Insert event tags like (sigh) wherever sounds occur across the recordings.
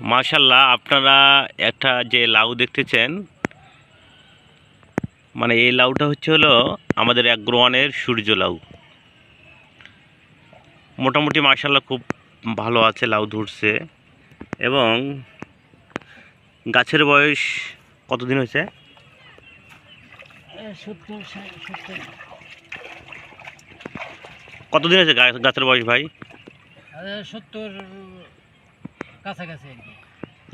মাশাল্লাহ আপনারা একটা যে লাউ দেখতেছেন মানে এই লাউটা হচ্ছে হলো আমাদের অ্যাগ্রোয়ানের সূর্য লাউ। মোটামুটি মাশাল্লাহ খুব ভালো আছে লাউ ধরছে। এবং গাছের বয়স কতদিন হয়েছে? কতদিন হয়েছে গাছের বয়স ভাই? সত্তর কাছাকাছি আর কি।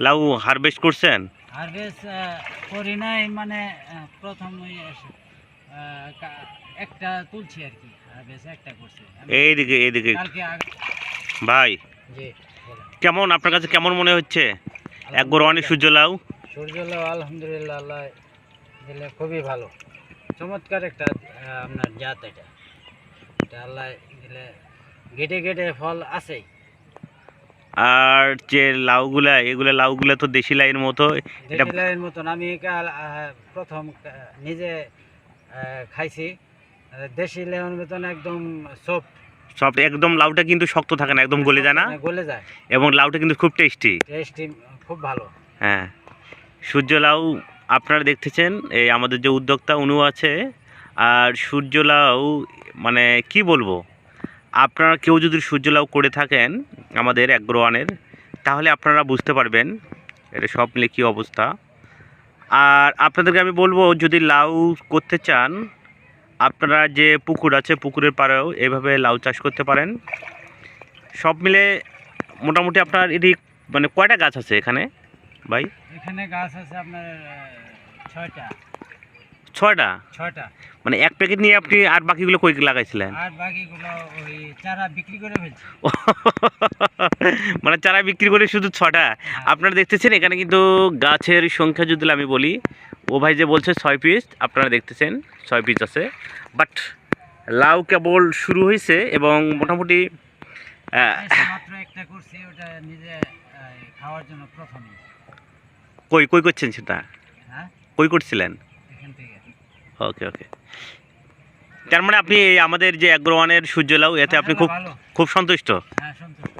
লাউ হারভেস্ট করছেন? হারভেস্ট করি নাই মানে প্রথম ওই একটা তুলছি আর কি হারভেস্ট একটা করছি। এইদিকে এইদিকে। ভাই কেমন আপনার কাছে কেমন মনে হচ্ছে? এক গোড়া অনেক সূর্য লাউ। সূর্যল আলহামদুলিল্লাহ আল্লাহ দিলে খুবই ভালো। চমৎকার একটা আপনার জাত এটা। এটা আল্লাহ দিলে গেটে গেটে ফল আছেই। আর যে লাউগুলা এগুলা লাউগুলা তো দেশি লাইয়ের মতো। এটা লাইয়ের মতন। আমি প্রথম নিজে খাইছি। দেশি লেমন মতন একদম সফট সব একদম লাউটা কিন্তু শক্ত থাকে না একদম গলে যায় না? গলে যায়। এবং লাউটা কিন্তু খুব টেস্টি টেস্টি খুব ভালো। হ্যাঁ। সূর্য লাউ আপনারা দেখতেছেন এই আমাদের যে উদ্যোক্তা উনিও আছে। আর সূর্য লাউ মানে কি বলব? আপনারা কেউ যদি সূর্য লাউ করে থাকেন আমাদের অ্যাগ্রোয়ানের। তাহলে আপনারা বুঝতে পারবেন এটা সব মিলে কী অবস্থা। আর আপনাদেরকে আমি বলব, যদি লাউ করতে চান, আপনারা যে পুকুর আছে, পুকুরের পাড়েও এভাবে লাউ চাষ করতে পারেন। সব মিলে মোটামুটি আপনার এটি মানে কয়টা গাছ আছে এখানে ভাই? এখানে গাছ আছে আপনার ছয়টা। ছয়টা? ছয়টা। মানে এক প্যাকেট নিয়ে আপনি আর বাকিগুলো কই লাগাইছিলেন? আর বাকিগুলো ওই চারা বিক্রি করে ফেলছি। (laughs) মানে চারা বিক্রি করে শুধু ছটা? আপনারা দেখতেছেন এখানে কিন্তু গাছের সংখ্যা যদি আমি বলি ও ভাই যে বলছে ছয় পিস আপনারা দেখতেছেন ছয় পিস আছে। বাট লাউ কেবল শুরু হয়েছে এবং মোটামুটি কই কই করছেন সেটা? হ্যাঁ? কই করছিলেন? ওকে ওকে তার মানে আপনি আমাদের যে অ্যাগ্রোয়ানের সূর্যলাউ এতে আপনি খুব খুব সন্তুষ্ট? হ্যাঁ সন্তুষ্ট।